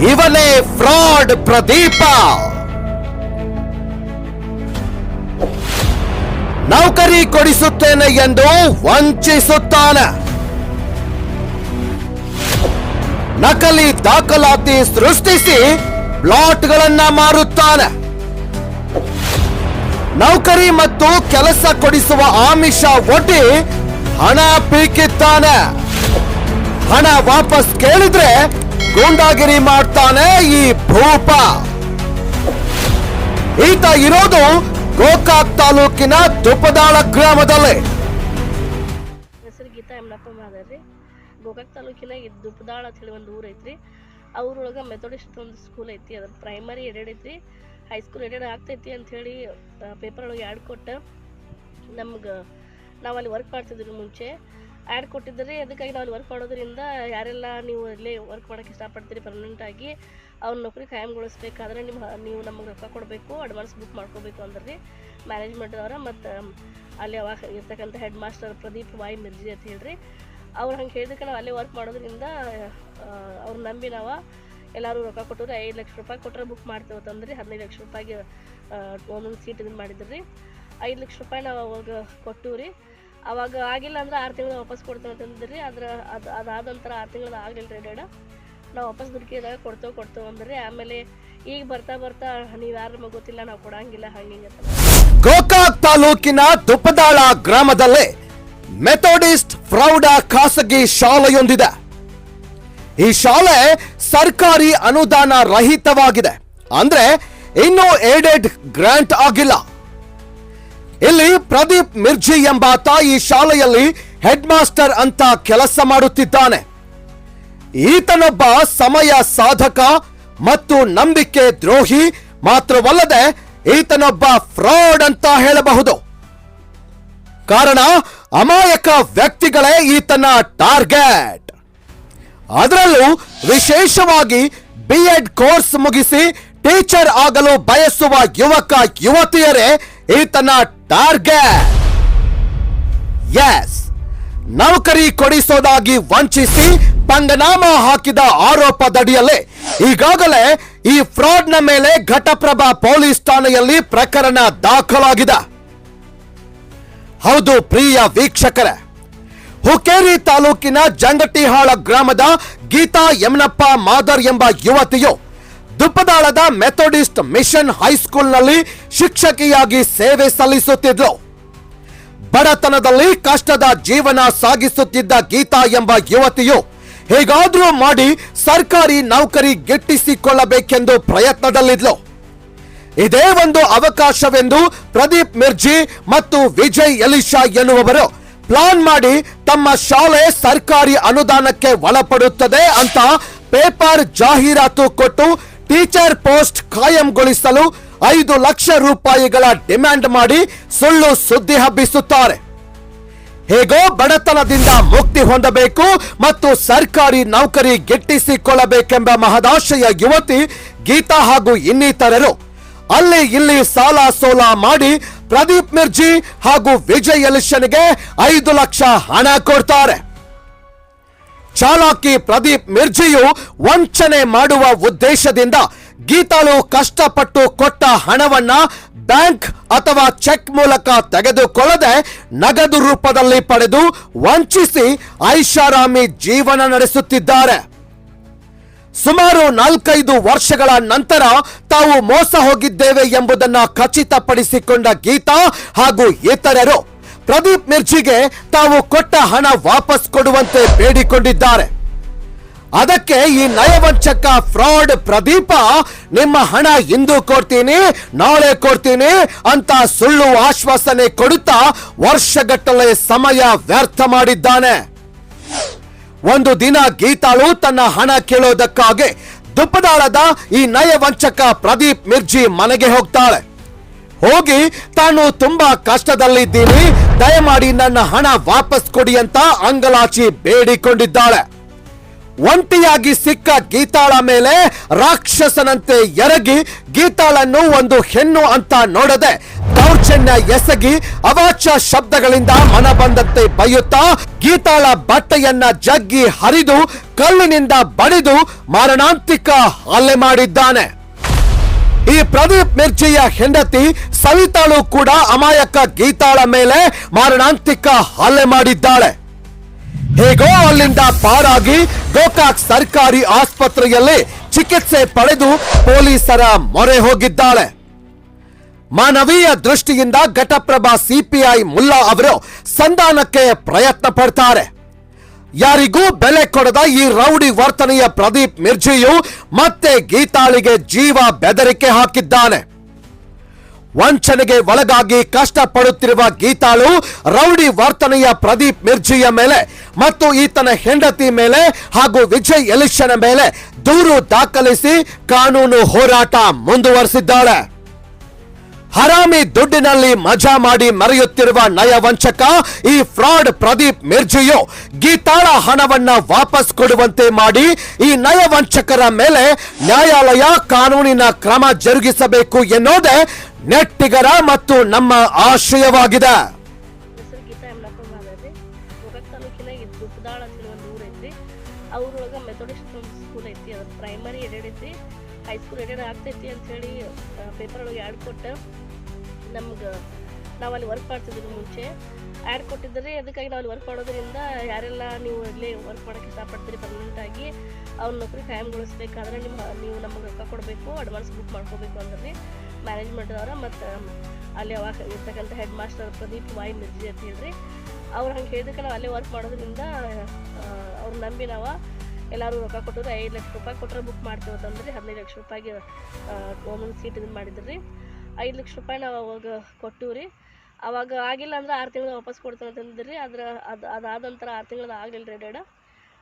ಇವನೇ ಫ್ರಾಡ್ ಪ್ರದೀಪ. ನೌಕರಿ ಕೊಡಿಸುತ್ತೇನೆ ಎಂದು ವಂಚಿಸುತ್ತಾನೆ. ನಕಲಿ ದಾಖಲಾತಿ ಸೃಷ್ಟಿಸಿ ಪ್ಲಾಟ್ಗಳನ್ನ ಮಾರುತ್ತಾನೆ. ನೌಕರಿ ಮತ್ತು ಕೆಲಸ ಕೊಡಿಸುವ ಆಮಿಷ ಒಡ್ಡಿ ಹಣ ಪೀಕಿತ್ತಾನೆ ಹಣ ವಾಪಸ್ ಕೇಳಿದ್ರೆ ಗೂಂಡಾಗಿರಿ ಮಾಡ್ತಾನೆ ಈ ಭೂಪ. ಈತ ಇರೋದು ಗೋಕಾಕ್ ತಾಲೂಕಿನ ತುಪ್ಪದಾಳ ಗ್ರಾಮದಲ್ಲಿ. ಹೆಸರು ಗೀತಾ ಯಮನಪ್ಪ ಮಾದರಿ ಗೋಕಾಕ್ ತಾಲೂಕಿನ ದುಪ್ಪದಾಳ ಅಂತ ಹೇಳಿ ಒಂದು ಊರು ಐತ್ರಿ. ಅವ್ರೊಳಗೆ ಮೆಥೋಡಿಸ್ಟ್ ಒಂದು ಸ್ಕೂಲ್ ಐತಿ, ಅದ್ರ ಪ್ರೈಮರಿ ಎರಡ್ ಐತ್ರಿ. ಹೈಸ್ಕೂಲ್ ಎರಡ್ ಆಗ್ತೈತಿ ಅಂತ ಹೇಳಿ ಪೇಪರ್ ಒಳಗೆ ಆ್ಯಡ್ ಕೊಟ್ಟು. ನಮ್ಗೆ ನಾವು ಅಲ್ಲಿ ವರ್ಕ್ ಮಾಡ್ತಿದ್ವಿ ಮುಂಚೆ. ಆ್ಯಡ್ ಕೊಟ್ಟಿದ್ದಾರೆ. ಅದಕ್ಕಾಗಿ ನಾವು ಅಲ್ಲಿ ವರ್ಕ್ ಮಾಡೋದ್ರಿಂದ ಯಾರೆಲ್ಲ ನೀವು ಇಲ್ಲೇ ವರ್ಕ್ ಮಾಡೋಕ್ಕೆ ಇಷ್ಟಪಡ್ತೀರಿ ಪರ್ಮನೆಂಟಾಗಿ ಅವ್ರ ನೌಕರಿ ಖಾಯಂಗೊಳಿಸ್ಬೇಕಾದ್ರೆ ನಿಮ್ಮ ನೀವು ನಮಗೆ ರೊಕ್ಕ ಕೊಡಬೇಕು ಅಡ್ವಾನ್ಸ್ ಬುಕ್ ಮಾಡ್ಕೋಬೇಕು ರೀ ಮ್ಯಾನೇಜ್ಮೆಂಟ್ದವ್ರ ಮತ್ತು ಅಲ್ಲಿ ಅವಾಗ ಇರ್ತಕ್ಕಂಥ head master Pradeep Y Mirji ಅಂತ ಹೇಳ್ರಿ. ಅವ್ರು ಹಂಗೆ ಹೇಳಿದಕ್ಕೆ ನಾವು ಅಲ್ಲೇ ವರ್ಕ್ ಮಾಡೋದ್ರಿಂದ ಅವ್ರು ನಂಬಿ ನಾವು ಎಲ್ಲರೂ ರೊಕ್ಕ ಕೊಟ್ಟರೆ ಐದು ಲಕ್ಷ ರೂಪಾಯಿ ಕೊಟ್ಟರೆ ಬುಕ್ ಮಾಡ್ತೇವೆ ಅಂತಂದ್ರೆ ಹದಿನೈದು ಲಕ್ಷ ರೂಪಾಯಿಗೆ ಒಂದೊಂದು ಸೀಟ್ ಇದನ್ನು ಮಾಡಿದ್ರಿ. ಐದು ಲಕ್ಷ ರೂಪಾಯಿ ನಾವು ಅವಾಗ ಕೊಟ್ಟು ರೀ ಅವಾಗ ಆಗಿಲ್ಲ ಅಂದ್ರೆ ಆರು ತಿಂಗಳು ವಾಪಸ್ ಕೊಡ್ತೇವೆ ಅಂತಂದ್ರಿ ಅದ್ರ. ಅದು ಅದಾದ ನಂತರ ಆರು ತಿಂಗಳು ಆಗಲಿಲ್ಲ ರೀ ಡೇಡ ನಾವು ವಾಪಸ್ ದುಡ್ಕಿದಾಗ ಕೊಡ್ತೇವೆ ಕೊಡ್ತೇವೆ ಅಂದ್ರಿ. ಆಮೇಲೆ ಈಗ ಬರ್ತಾ ಬರ್ತಾ ನೀವು ಯಾರು ಗೊತ್ತಿಲ್ಲ, ನಾವು ಕೊಡಂಗಿಲ್ಲ, ಹಂಗೆ ಗೋಕಾಕ್ ತಾಲೂಕಿನ ತುಪ್ಪದಾಳ ಗ್ರಾಮದಲ್ಲೇ ಮೆಥೋಡಿಸ್ಟ್ ಪ್ರೌಢ ಖಾಸಗಿ ಶಾಲೆಯೊಂದಿದೆ. ಈ ಶಾಲೆ ಸರ್ಕಾರಿ ಅನುದಾನ ರಹಿತವಾಗಿದೆ. ಅಂದ್ರೆ ಇನ್ನೂ ಏಡೆಡ್ ಗ್ರಾಂಟ್ ಆಗಿಲ್ಲ. ಇಲ್ಲಿ ಪ್ರದೀಪ್ ಮಿರ್ಜಿ ಎಂಬಾತ ಈ ಶಾಲೆಯಲ್ಲಿ ಹೆಡ್ ಮಾಸ್ಟರ್ ಅಂತ ಕೆಲಸ ಮಾಡುತ್ತಿದ್ದಾನೆ. ಈತನೊಬ್ಬ ಸಮಯ ಸಾಧಕ ಮತ್ತು ನಂಬಿಕೆ ದ್ರೋಹಿ ಮಾತ್ರವಲ್ಲದೆ ಈತನೊಬ್ಬ ಫ್ರಾಡ್ ಅಂತ ಹೇಳಬಹುದು. ಕಾರಣ, ಅಮಾಯಕ ವ್ಯಕ್ತಿಗಳೇ ಈತನ ಟಾರ್ಗೆಟ್. ಅದರಲ್ಲೂ ವಿಶೇಷವಾಗಿ ಬಿ ಎಡ್ ಕೋರ್ಸ್ ಮುಗಿಸಿ ಟೀಚರ್ ಆಗಲು ಬಯಸುವ ಯುವಕ ಯುವತಿಯರೇ ಈತನ ಟಾರ್ಗೆಟ್ ಎಸ್ ನೌಕರಿ ಕೊಡಿಸೋದಾಗಿ ವಂಚಿಸಿ ಪಂಗನಾಮ ಹಾಕಿದ ಆರೋಪದಡಿಯಲ್ಲಿ ಈಗಾಗಲೇ ಈ ಫ್ರಾಡ್ನ ಮೇಲೆ ಘಟಪ್ರಭಾ ಪೊಲೀಸ್ ಠಾಣೆಯಲ್ಲಿ ಪ್ರಕರಣ ದಾಖಲಾಗಿದೆ. ಹೌದು ಪ್ರಿಯ ವೀಕ್ಷಕರೇ, ಹುಕೇರಿ ತಾಲೂಕಿನ ಜಂಗಟಿಹಾಳ ಗ್ರಾಮದ ಗೀತಾ ಯಮನಪ್ಪ ಮಾದರ್ ಎಂಬ ಯುವತಿಯು ದುಪ್ಪದಾಳದ ಮೆಥೋಡಿಸ್ಟ್ ಮಿಷನ್ ಹೈಸ್ಕೂಲ್ನಲ್ಲಿ ಶಿಕ್ಷಕಿಯಾಗಿ ಸೇವೆ ಸಲ್ಲಿಸುತ್ತಿದ್ಲು. ಬಡತನದಲ್ಲಿ ಕಷ್ಟದ ಜೀವನ ಸಾಗಿಸುತ್ತಿದ್ದ ಗೀತಾ ಎಂಬ ಯುವತಿಯು ಹೇಗಾದರೂ ಮಾಡಿ ಸರ್ಕಾರಿ ನೌಕರಿ ಗಿಟ್ಟಿಸಿಕೊಳ್ಳಬೇಕೆಂದು ಪ್ರಯತ್ನದಲ್ಲಿದ್ಲು. ಇದೇ ಒಂದು ಅವಕಾಶವೆಂದು ಪ್ರದೀಪ್ ಮಿರ್ಜಿ ಮತ್ತು ವಿಜಯ್ ಎಲಿಶಾ ಎನ್ನುವವರು ಪ್ಲಾನ್ ಮಾಡಿ ತಮ್ಮ ಶಾಲೆ ಸರ್ಕಾರಿ ಅನುದಾನಕ್ಕೆ ಒಳಪಡುತ್ತದೆ ಅಂತ ಪೇಪರ್ ಜಾಹೀರಾತು ಕೊಟ್ಟು ಟೀಚರ್ ಪೋಸ್ಟ್ ಕಾಯಂಗೊಳಿಸಲು ಐದು ಲಕ್ಷ ರೂಪಾಯಿಗಳ ಡಿಮ್ಯಾಂಡ್ ಮಾಡಿ ಸುಳ್ಳು ಸುದ್ದಿ ಹಬ್ಬಿಸುತ್ತಾರೆ. ಹೇಗೋ ಬಡತನದಿಂದ ಮುಕ್ತಿ ಹೊಂದಬೇಕು ಮತ್ತು ಸರ್ಕಾರಿ ನೌಕರಿ ಗಿಟ್ಟಿಸಿಕೊಳ್ಳಬೇಕೆಂಬ ಮಹದಾಶಯ ಯುವತಿ, ಗೀತಾ ಹಾಗೂ ಇನ್ನಿತರರು ಅಲ್ಲಿ ಇಲ್ಲಿ ಸಾಲ ಸೋಲ ಮಾಡಿ ಪ್ರದೀಪ್ ಮಿರ್ಜಿ ಹಾಗೂ ವಿಜಯ್ ಎಲಿಶನ್ಗೆ ಐದು ಲಕ್ಷ ಹಣ ಕೊಡ್ತಾರೆ. ಚಾಲಾಕಿ ಪ್ರದೀಪ್ ಮಿರ್ಜಿಯು ವಂಚನೆ ಮಾಡುವ ಉದ್ದೇಶದಿಂದ ಗೀತಾಳು ಕಷ್ಟಪಟ್ಟು ಕೊಟ್ಟ ಹಣವನ್ನ ಬ್ಯಾಂಕ್ ಅಥವಾ ಚೆಕ್ ಮೂಲಕ ತೆಗೆದುಕೊಳ್ಳದೆ ನಗದು ರೂಪದಲ್ಲಿ ಪಡೆದು ವಂಚಿಸಿ ಐಷಾರಾಮಿ ಜೀವನ ನಡೆಸುತ್ತಿದ್ದಾರೆ. ಸುಮಾರು ನಾಲ್ಕೈದು ವರ್ಷಗಳ ನಂತರ ತಾವು ಮೋಸ ಹೋಗಿದ್ದೇವೆ ಎಂಬುದನ್ನು ಖಚಿತಪಡಿಸಿಕೊಂಡ ಗೀತಾ ಹಾಗೂ ಇತರರು ಪ್ರದೀಪ್ ಮಿರ್ಜಿಗೆ ತಾವು ಕೊಟ್ಟ ಹಣ ವಾಪಸ್ ಕೊಡುವಂತೆ ಬೇಡಿಕೊಂಡಿದ್ದಾರೆ. ಅದಕ್ಕೆ ಈ ನಯವಂಚಕ ಫ್ರಾಡ್ ಪ್ರದೀಪ, ನಿಮ್ಮ ಹಣ ಇಂದು ಕೊಡ್ತೀನಿ, ನಾಳೆ ಕೊಡ್ತೀನಿ ಅಂತ ಸುಳ್ಳು ಆಶ್ವಾಸನೆ ಕೊಡುತ್ತಾ ವರ್ಷಗಟ್ಟಲೆ ಸಮಯ ವ್ಯರ್ಥ ಮಾಡಿದ್ದಾನೆ. ಒಂದು ದಿನ ಗೀತಾಳು ತನ್ನ ಹಣ ಕೇಳೋದಕ್ಕಾಗಿ ದುಪ್ಪದಾಳದ ಈ ನಯವಂಚಕ ಪ್ರದೀಪ್ ಮಿರ್ಜಿ ಮನೆಗೆ ಹೋಗ್ತಾಳೆ. ಹೋಗಿ ತಾನು ತುಂಬಾ ಕಷ್ಟದಲ್ಲಿದ್ದೀನಿ ದಯಮಾಡಿ ನನ್ನ ಹಣ ವಾಪಸ್ ಕೊಡಿ ಅಂತ ಅಂಗಲಾಚಿ ಬೇಡಿಕೊಂಡಿದ್ದಾಳೆ. ಒಂಟಿಯಾಗಿ ಸಿಕ್ಕ ಗೀತಾಳ ಮೇಲೆ ರಾಕ್ಷಸನಂತೆ ಎರಗಿ ಗೀತಾಳನ್ನು ಒಂದು ಹೆಣ್ಣು ಅಂತ ನೋಡದೆ ದೌರ್ಜನ್ಯ ಎಸಗಿ ಅವಾಚ್ಯ ಶಬ್ದಗಳಿಂದ ಮನ ಬಂದಂತೆ ಬೈಯುತ್ತಾ ಗೀತಾಳ ಬಟ್ಟೆಯನ್ನ ಜಗ್ಗಿ ಹರಿದು ಕಲ್ಲಿನಿಂದ ಬಡಿದು ಮಾರಣಾಂತಿಕ ಹಲ್ಲೆ ಮಾಡಿದ್ದಾನೆ. ಈ ಪ್ರದೀಪ್ ಮಿರ್ಜಿಯ ಹೆಂಡತಿ ಸವಿತಾಳು ಕೂಡ ಅಮಾಯಕ ಗೀತಾಳ ಮೇಲೆ ಮಾರಣಾಂತಿಕ ಹಲ್ಲೆ ಮಾಡಿದ್ದಾಳೆ. ಹೇಗೋ ಅಲ್ಲಿಂದ ಪಾರಾಗಿ ಗೋಕಾಕ್ ಸರ್ಕಾರಿ ಆಸ್ಪತ್ರೆಯಲ್ಲಿ ಚಿಕಿತ್ಸೆ ಪಡೆದು ಪೊಲೀಸರ ಮೊರೆ ಹೋಗಿದ್ದಾಳೆ. ಮಾನವೀಯ ದೃಷ್ಟಿಯಿಂದ ಘಟಪ್ರಭಾ ಸಿಪಿಐ ಮುಲ್ಲಾ ಅವರು ಸಂಧಾನಕ್ಕೆ ಪ್ರಯತ್ನ ಪಡ್ತಾರೆ. ಯಾರಿಗೂ ಬೆಲೆ ಕೊಡದ ಈ ರೌಡಿ ವರ್ತನೆಯ ಪ್ರದೀಪ್ ಮಿರ್ಜಿಯು ಮತ್ತೆ ಗೀತಾಳಿಗೆ ಜೀವ ಬೆದರಿಕೆ ಹಾಕಿದ್ದಾನೆ. ವಂಚನೆಗೆ ಒಳಗಾಗಿ ಕಷ್ಟಪಡುತ್ತಿರುವ ಗೀತಾಳು ರೌಡಿ ವರ್ತನೆಯ ಪ್ರದೀಪ್ ಮಿರ್ಜಿಯ ಮೇಲೆ ಮತ್ತು ಈತನ ಹೆಂಡತಿ ಮೇಲೆ ಹಾಗೂ ವಿಜಯ್ ಎಲಿಶನ ಮೇಲೆ ದೂರು ದಾಖಲಿಸಿ ಕಾನೂನು ಹೋರಾಟ ಮುಂದುವರೆಸಿದ್ದಾಳೆ. ಹರಾಮಿ ದುಡ್ಡಿನಲ್ಲಿ ಮಜಾ ಮಾಡಿ ಮರೆಯುತ್ತಿರುವ ನಯವಂಚಕ, ಈ ಫ್ರಾಡ್ ಪ್ರದೀಪ್ ಮಿರ್ಜಿಯು ಗೀತಾಳ ಹಣವನ್ನ ವಾಪಸ್ ಕೊಡುವಂತೆ ಮಾಡಿ ಈ ನಯವಂಚಕರ ಮೇಲೆ ನ್ಯಾಯಾಲಯ ಕಾನೂನಿನ ಕ್ರಮ ಜರುಗಿಸಬೇಕು ಎನ್ನುವುದೇ ನೆಟ್ಟಿಗರ ಮತ್ತು ನಮ್ಮ ಆಶಯವಾಗಿದೆ. ಹೈಸ್ಕೂಲ್ ಆಗ್ತೈತಿ. ಪೇಪರ್ ಒಳಗೆ ಆ್ಯಡ್ ಕೊಟ್ಟು ನಮ್ಗೆ ನಾವು ಅಲ್ಲಿ ವರ್ಕ್ ಮಾಡ್ತಿದ್ರು ಮುಂಚೆ. ಆ್ಯಡ್ ಕೊಟ್ಟಿದ್ದರೆ ಅದಕ್ಕಾಗಿ ನಾವು ಅಲ್ಲಿ ವರ್ಕ್ ಮಾಡೋದ್ರಿಂದ ಯಾರೆಲ್ಲ ನೀವು ಇಲ್ಲಿ ವರ್ಕ್ ಮಾಡೋಕ್ಕೆ ಇಷ್ಟಪಡ್ತೀರಿ ಪರ್ಮನೆಂಟ್ ಆಗಿ ಅವ್ರ ನೌಕರಿ ಕಾಯಂಗೊಳಿಸ್ಬೇಕಾದ್ರೆ ನಿಮ್ಮ ನೀವು ನಮಗೆ ರೊಕ್ಕ ಕೊಡಬೇಕು ಅಡ್ವಾನ್ಸ್ ಬುಕ್ ಮಾಡ್ಕೋಬೇಕು ಅಂದ್ರೆ ಮ್ಯಾನೇಜ್ಮೆಂಟ್ ಅವರ ಮತ್ತು ಅಲ್ಲಿ ಅವಾಗ ಇರ್ತಕ್ಕಂಥ head master Pradeep Y Mirji ಅಂತ ಹೇಳ್ರಿ. ಅವ್ರು ಹಂಗೆ ಹೇಳಿದಕ್ಕೆ ನಾವು ಅಲ್ಲೇ ವರ್ಕ್ ಮಾಡೋದ್ರಿಂದ ಅವ್ರು ನಂಬಿ ನಾವು ಎಲ್ಲರೂ ರೊಕ್ಕ ಕೊಟ್ಟರು ಐದು ಲಕ್ಷ ರೂಪಾಯಿ ಕೊಟ್ಟರೆ ಬುಕ್ ಮಾಡ್ತೇವೆ ಅಂತಂದ್ರೆ ಹದಿನೈದು ಲಕ್ಷ ರೂಪಾಯಿಗೆ ಸೀಟ್ ಇದನ್ನು ಮಾಡಿದ್ರಿ. ಐದು ಲಕ್ಷ ರೂಪಾಯಿ ನಾವು ಅವಾಗ ಕೊಟ್ಟಿವಿ ರೀ ಅವಾಗ ಆಗಿಲ್ಲ ಅಂದ್ರೆ ಆರು ತಿಂಗಳು ವಾಪಸ್ ಕೊಡ್ತೇವೆ ಅಂತಂದ್ರಿ ಆದ್ರೆ ಅದು, ಅದಾದ ನಂತರ ಆರು ತಿಂಗಳದ ಆಗಲಿಲ್ಲ ರೀ ಡೇಡ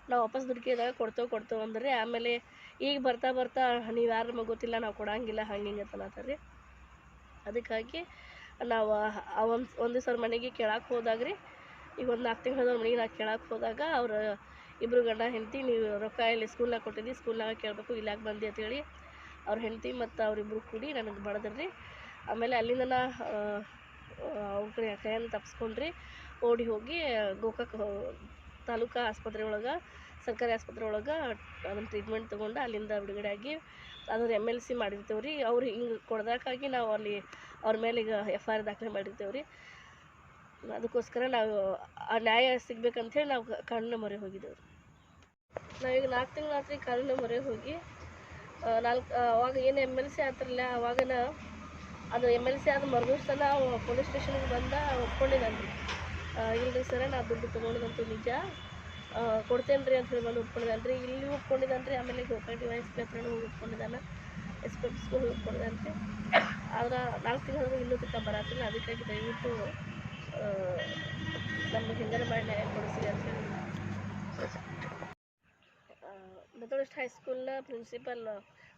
ನಾವು ವಾಪಸ್ ದುಡ್ಕಿದಾಗ ಕೊಡ್ತೇವೆ ಕೊಡ್ತೇವೆ ಅಂದ್ರೆ. ಆಮೇಲೆ ಈಗ ಬರ್ತಾ ಬರ್ತಾ ನೀವು ಯಾರು ನಮಗೆ ಗೊತ್ತಿಲ್ಲ, ನಾವು ಕೊಡಂಗಿಲ್ಲ, ಹಂಗೆ ಹಿಂಗೆ ಅಂತ ರೀ ಅದಕ್ಕಾಗಿ ನಾವು ಒಂದು ಒಂದು ಮನೆಗೆ ಕೇಳಕ್ಕೆ ಹೋದಾಗ ರೀ ಈಗ ಒಂದು ನಾಲ್ಕು ತಿಂಗಳ ಮನೆಗೆ ನಾವು ಕೇಳಕ್ಕೆ ಹೋದಾಗ ಅವ್ರು ಇಬ್ಬರು ಗಂಡ ಹೆಂಡತಿ, ನೀವು ರೊಕ್ಕ ಇಲ್ಲಿ ಸ್ಕೂಲ್ನಾಗ ಕೊಟ್ಟಿದ್ದಿ ಸ್ಕೂಲ್ನಾಗ ಕೇಳಬೇಕು, ಇಲ್ಲಿ ಬಂದು ಅಂತೇಳಿ ಅವ್ರ ಹೆಂಡತಿ ಮತ್ತು ಅವರಿಬ್ಬರು ಕೂಡಿ ನನಗೆ ಬಡದ್ರಿ. ಆಮೇಲೆ ಅಲ್ಲಿಂದ ನಾ ಅವ್ರ ಕಡೆ ಕೈಯನ್ನು ತಪ್ಪಿಸ್ಕೊಂಡ್ರಿ ಓಡಿ ಹೋಗಿ ಗೋಕಾಕ್ ತಾಲೂಕಾ ಆಸ್ಪತ್ರೆ ಒಳಗೆ, ಸರ್ಕಾರಿ ಆಸ್ಪತ್ರೆ ಒಳಗೆ ಅದನ್ನು ಟ್ರೀಟ್ಮೆಂಟ್ ತೊಗೊಂಡು ಅಲ್ಲಿಂದ ಬಿಡುಗಡೆ ಆಗಿ ಅದ್ರ ಎಂ ಎಲ್ ಸಿ ಮಾಡಿರ್ತೇವೆ ರೀ ಅವ್ರು ಹಿಂಗೆ ಕೊಡ್ದಕ್ಕಾಗಿ ನಾವು ಅಲ್ಲಿ ಅವ್ರ ಮೇಲೆ ಈಗ ಎಫ್ ಐ ಆರ್ ದಾಖಲೆ ಮಾಡಿರ್ತೇವೆ ರೀ ಅದಕ್ಕೋಸ್ಕರ ನಾವು ಆ ನ್ಯಾಯ ಸಿಗ್ಬೇಕಂತೇಳಿ ನಾವು ಕಣ್ಣು ಮೊರೆ ಹೋಗಿದ್ದೇವೆ. ನಾವೀಗ ನಾಲ್ಕು ತಿಂಗಳ ಆತ್ರಿ ಕಾನೂನು ಮೊರೆ ಹೋಗಿ ನಾಲ್ಕು ಅವಾಗ ಏನು ಎಂ ಎಲ್ ಸಿ ಆತಿರಲಿಲ್ಲ ಅವಾಗನ ಅದು ಎಂ ಎಲ್ ಸಿ ಆದ ಮರುದಿವ್ಸ ನಾವು ಪೊಲೀಸ್ ಸ್ಟೇಷನ್ಗೆ ಬಂದ ಒಪ್ಕೊಂಡಿದ್ದಾನೆ ರೀ ಇಲ್ರಿ ಸರ, ನಾ ದುಡ್ಡು ತೊಗೊಂಡಿದಂತೂ ನಿಜ. ಕೊಡ್ತೇನೆ ರೀ ಅಂತ ಹೇಳಿ ಬಂದು ಒಪ್ಕೊಂಡಿದ್ದಾನೆ ಇಲ್ಲಿ ಒಪ್ಕೊಂಡಿದ್ದಾನೆ ಆಮೇಲೆ Gokak wise Y S P ಹತ್ರನೂ ಹೋಗಿ ಒಪ್ಕೊಂಡಿದ್ದಾನೆ. ಎಸ್ ಪಿ ಸ್ಕೂಲ್ ಒಪ್ಕೊಂಡಿದ್ದಾನೆ ರೀ ಆದ್ರೆ ನಾಲ್ಕು ತಿಂಗಳು ಇನ್ನೂ ತಕ್ಕ ಬರತ್ತಿಲ್ಲ ಅದಕ್ಕಾಗಿ ದಯವಿಟ್ಟು ನಮ್ಗೆ ಹಿಂದಿನ ಮಾಡಿ ನ್ಯಾಯ ಕೊಡಿಸಿ ಅಂತ ಹೇಳಿ. ಮೆಥೋಡಿಸ್ಟ್ ಹೈಸ್ಕೂಲ್ನ ಪ್ರಿನ್ಸಿಪಲ್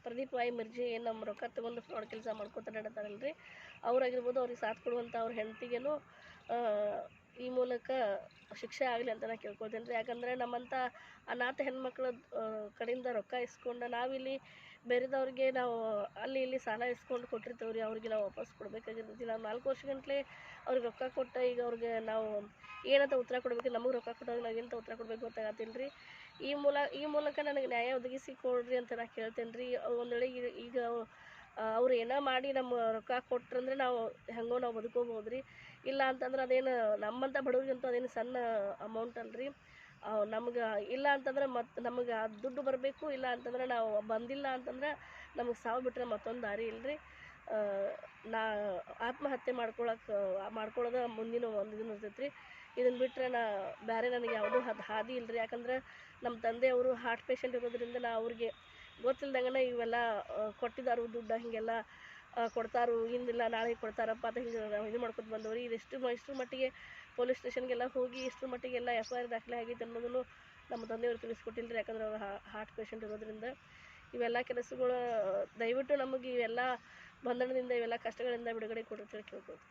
ಪ್ರದೀಪ್ ವಾಯ್ ಮಿರ್ಜಿ ಏನು ನಮ್ಮ ರೊಕ್ಕ ತೊಗೊಂಡು ಫ್ರಾಡ್ ಕೆಲಸ ಮಾಡ್ಕೊತ ನಡೀತಾರಲ್ರಿ ಅವ್ರಾಗಿರ್ಬೋದು, ಅವ್ರಿಗೆ ಸಾಥ್ ಕೊಡುವಂಥ ಅವ್ರ ಹೆಂಡತಿಗೇನು ಈ ಮೂಲಕ ಶಿಕ್ಷೆ ಆಗಲಿ ಅಂತ ನಾನು ಕೇಳ್ಕೊಳ್ತೀನಿ ರೀ. ಯಾಕಂದರೆ ನಮ್ಮಂಥ ಅನಾಥ ಹೆಣ್ಮಕ್ಳ ಕಡೆಯಿಂದ ರೊಕ್ಕ ಇಸ್ಕೊಂಡು ನಾವಿಲ್ಲಿ ಬೇರೆದವ್ರಿಗೆ ನಾವು ಅಲ್ಲಿ ಇಲ್ಲಿ ಸಾಲ ಇಸ್ಕೊಂಡು ಕೊಟ್ಟಿರ್ತೇವೆ ರೀ ಅವ್ರಿಗೆ ನಾವು ವಾಪಸ್ ಕೊಡಬೇಕಾಗಿರ್ತೈತಿ. ನಾವು ನಾಲ್ಕು ವರ್ಷಗಂಟ್ಲೆ ಅವ್ರಿಗೆ ರೊಕ್ಕ ಕೊಟ್ಟ ಈಗ ಅವ್ರಿಗೆ ನಾವು ಏನಂತ ಉತ್ತರ ಕೊಡಬೇಕು? ನಮಗೆ ರೊಕ್ಕ ಕೊಟ್ಟವ್ರಿಗೆ ನಾವು ಎಂತ ಉತ್ತರ ಕೊಡಬೇಕು ಗೊತ್ತಾಗತ್ತಿಲ್ಲ ರೀ. ಈ ಮೂಲ, ಈ ಮೂಲಕ ನನಗೆ ನ್ಯಾಯ ಒದಗಿಸಿ ಕೊಡ್ರಿ ಅಂತ ನಾ ಕೇಳ್ತೇನೆ ರೀ. ಒಂದು ವೇಳೆ ಈಗ ಈಗ ಅವ್ರು ಏನೋ ಮಾಡಿ ನಮ್ಮ ರೊಕ್ಕ ಕೊಟ್ರಂದ್ರೆ ನಾವು ಹೆಂಗೋ ನಾವು ಬದುಕೋಬೋದು ರೀ ಇಲ್ಲ ಅಂತಂದ್ರೆ ಅದೇನು ನಮ್ಮಂಥ ಬಡವ್ರಿಗಂತೂ ಅದೇನು ಸಣ್ಣ ಅಮೌಂಟ್ ಅಲ್ರಿ. ನಮ್ಗೆ ಇಲ್ಲ ಅಂತಂದ್ರೆ ಮತ್ತು ನಮಗೆ ದುಡ್ಡು ಬರಬೇಕು ಇಲ್ಲ ಅಂತಂದ್ರೆ ನಾವು ಬಂದಿಲ್ಲ ಅಂತಂದ್ರೆ ನಮಗೆ ಸಾವು ಬಿಟ್ಟರೆ ಮತ್ತೊಂದು ದಾರಿ ಇಲ್ರಿ. ಆ, ನಾ ಆತ್ಮಹತ್ಯೆ ಮಾಡ್ಕೊಳಕ್ಕೆ ಮಾಡ್ಕೊಳ್ಳೋದು ಮುಂದಿನ ಒಂದು ದಿನ ಇರ್ತೈತೆ ರೀ ಇದನ್ನು ಬಿಟ್ಟರೆ ನಾ ಬೇರೆ ನನಗೆ ಯಾವುದೂ ಅದು ಹಾದಿ ಇಲ್ರಿ. ಯಾಕಂದ್ರೆ ನಮ್ಮ ತಂದೆಯವರು ಹಾರ್ಟ್ ಪೇಷಂಟ್ ಇರೋದ್ರಿಂದ ನಾ ಅವ್ರಿಗೆ ಗೊತ್ತಿಲ್ದಂಗನ ಇವೆಲ್ಲ ಕೊಟ್ಟಿದ್ದಾರು ದುಡ್ಡು ಹೀಗೆಲ್ಲ. ಕೊಡ್ತಾರು, ಹಿಂದಿಲ್ಲ, ನಾಳೆ ಕೊಡ್ತಾರಪ್ಪ ಅಂತ ಹಿಂಗೆ ಇದು ಮಾಡ್ಕೊತ ಬಂದವ್ರಿ. ಇದಿಷ್ಟು ಮ- ಇಷ್ಟ್ರ ಮಟ್ಟಿಗೆ ಪೊಲೀಸ್ ಸ್ಟೇಷನ್ಗೆಲ್ಲ ಹೋಗಿ ಇಷ್ಟ್ರ ಮಟ್ಟಿಗೆ ಎಲ್ಲ ಎಫ್ ಐ ಆರ್ ದಾಖಲೆ ಆಗೈತೆ ಅನ್ನೋದನ್ನು ನಮ್ಮ ತಂದೆಯವರು ತಿಳಿಸ್ಕೊಟ್ಟಿಲ್ಲ ಯಾಕಂದ್ರೆ ಅವ್ರು ಹಾರ್ಟ್ ಪೇಷಂಟ್ ಇರೋದ್ರಿಂದ ಇವೆಲ್ಲ ಕೆಲಸಗಳು, ದಯವಿಟ್ಟು ನಮಗೆ ಇವೆಲ್ಲ ಬಂಧನದಿಂದ, ಇವೆಲ್ಲ ಕಷ್ಟಗಳಿಂದ ಬಿಡುಗಡೆ ಕೊಡುತ್ತೆ ಕೇಳ್ಬೋದು